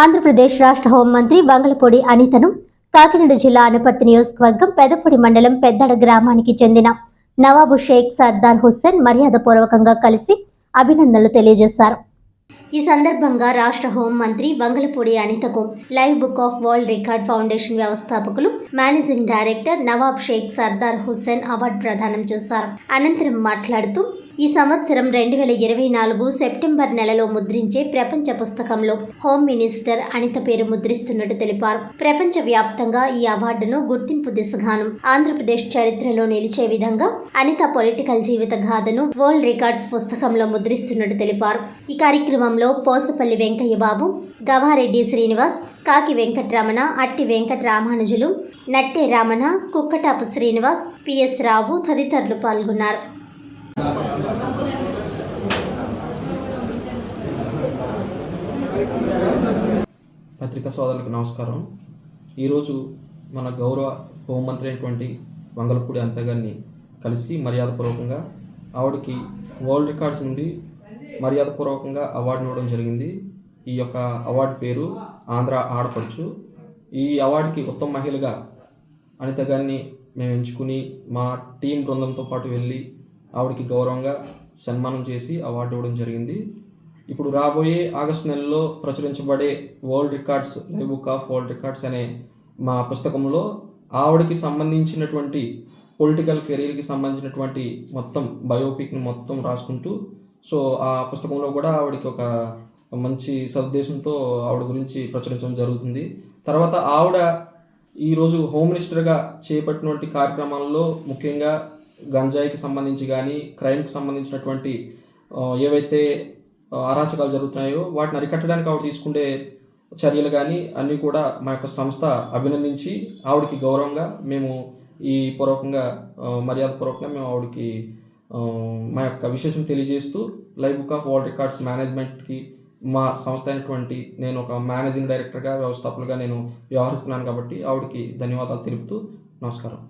ఆంధ్రప్రదేశ్ రాష్ట్ర హోంమంత్రి వంగలపూడి అనితను కాకినాడ జిల్లా అనపర్తి నియోజకవర్గం పెదపూడి మండలం పెద్దడ గ్రామానికి చెందిన నవాబు షేక్ సర్దార్ హుస్సేన్ మర్యాదపూర్వకంగా కలిసి అభినందనలు తెలియజేశారు. ఈ సందర్భంగా రాష్ట్ర హోంమంత్రి Vangalapudi అనితకు live book of world record foundation వ్యవస్థాపకులు managing director Nawab Sheikh Sardar Hussain award ప్రదానం చేశారు. అనంతరం మాట్లాడుతూ ఈ సంవత్సరం రెండు వేల ఇరవై నాలుగు సెప్టెంబర్ నెలలో ముద్రించే ప్రపంచ పుస్తకంలో హోమ్ మినిస్టర్ అనిత పేరు ముద్రిస్తున్నట్టు తెలిపారు. ప్రపంచ వ్యాప్తంగా ఈ అవార్డును గుర్తింపు దిశగాను ఆంధ్రప్రదేశ్ చరిత్రలో నిలిచే విధంగా అనిత పొలిటికల్ జీవిత గాథను వరల్డ్ రికార్డ్స్ పుస్తకంలో ముద్రిస్తున్నట్టు తెలిపారు. ఈ కార్యక్రమంలో పోసపల్లి వెంకయ్య బాబు గవారెడ్డి శ్రీనివాస్ కాకి వెంకటరమణ అట్టి వెంకట రామానుజులు నట్టే రామణ కుక్కటాపు శ్రీనివాస్ పిఎస్ రావు తదితరులు పాల్గొన్నారు. పత్రికా సోదరులకు నమస్కారం. ఈరోజు మన గౌరవ హోంమంత్రి అయినటువంటి వంగలపూడి అంతగారిని కలిసి మర్యాదపూర్వకంగా ఆవిడకి వరల్డ్ రికార్డ్స్ నుండి మర్యాదపూర్వకంగా అవార్డు ఇవ్వడం జరిగింది. ఈ యొక్క అవార్డు పేరు ఆంధ్ర ఆడపడుచు. ఈ అవార్డుకి ఉత్తమ మహిళగా అనిత గారిని మేము ఎంచుకుని మా టీం బృందంతో పాటు వెళ్ళి ఆవిడకి గౌరవంగా సన్మానం చేసి అవార్డు ఇవ్వడం జరిగింది. ఇప్పుడు రాబోయే ఆగస్టు నెలలో ప్రచురించబడే world records live book of world records అనే మా పుస్తకంలో ఆవిడకి సంబంధించినటువంటి పొలిటికల్ కెరీర్కి సంబంధించినటువంటి మొత్తం బయోపిక్ని మొత్తం రాసుకుంటూ సో ఆ పుస్తకంలో కూడా ఆవిడకి ఒక మంచి సదుద్దేశంతో ఆవిడ గురించి ప్రచురించడం జరుగుతుంది. తర్వాత ఆవిడ ఈరోజు హోమ్ మినిస్టర్గా చేపట్టినటువంటి కార్యక్రమాల్లో ముఖ్యంగా గంజాయికి సంబంధించి కానీ క్రైమ్కి సంబంధించినటువంటి ఏవైతే అరాచకాలు జరుగుతున్నాయో వాటిని అరికట్టడానికి ఆవిడ తీసుకుండే చర్యలు కానీ అన్నీ కూడా మా యొక్క సంస్థ అభినందించి ఆవిడకి గౌరవంగా మేము ఈ పూర్వకంగా మర్యాదపూర్వకంగా మేము ఆవిడకి మా యొక్క విశేషం తెలియజేస్తూ live book of world records మేనేజ్మెంట్కి మా సంస్థ అయినటువంటి నేను ఒక మేనేజింగ్ డైరెక్టర్గా వ్యవస్థాపకులుగా నేను వ్యవహరిస్తున్నాను కాబట్టి ఆవిడకి ధన్యవాదాలు తెలుపుతూ నమస్కారం.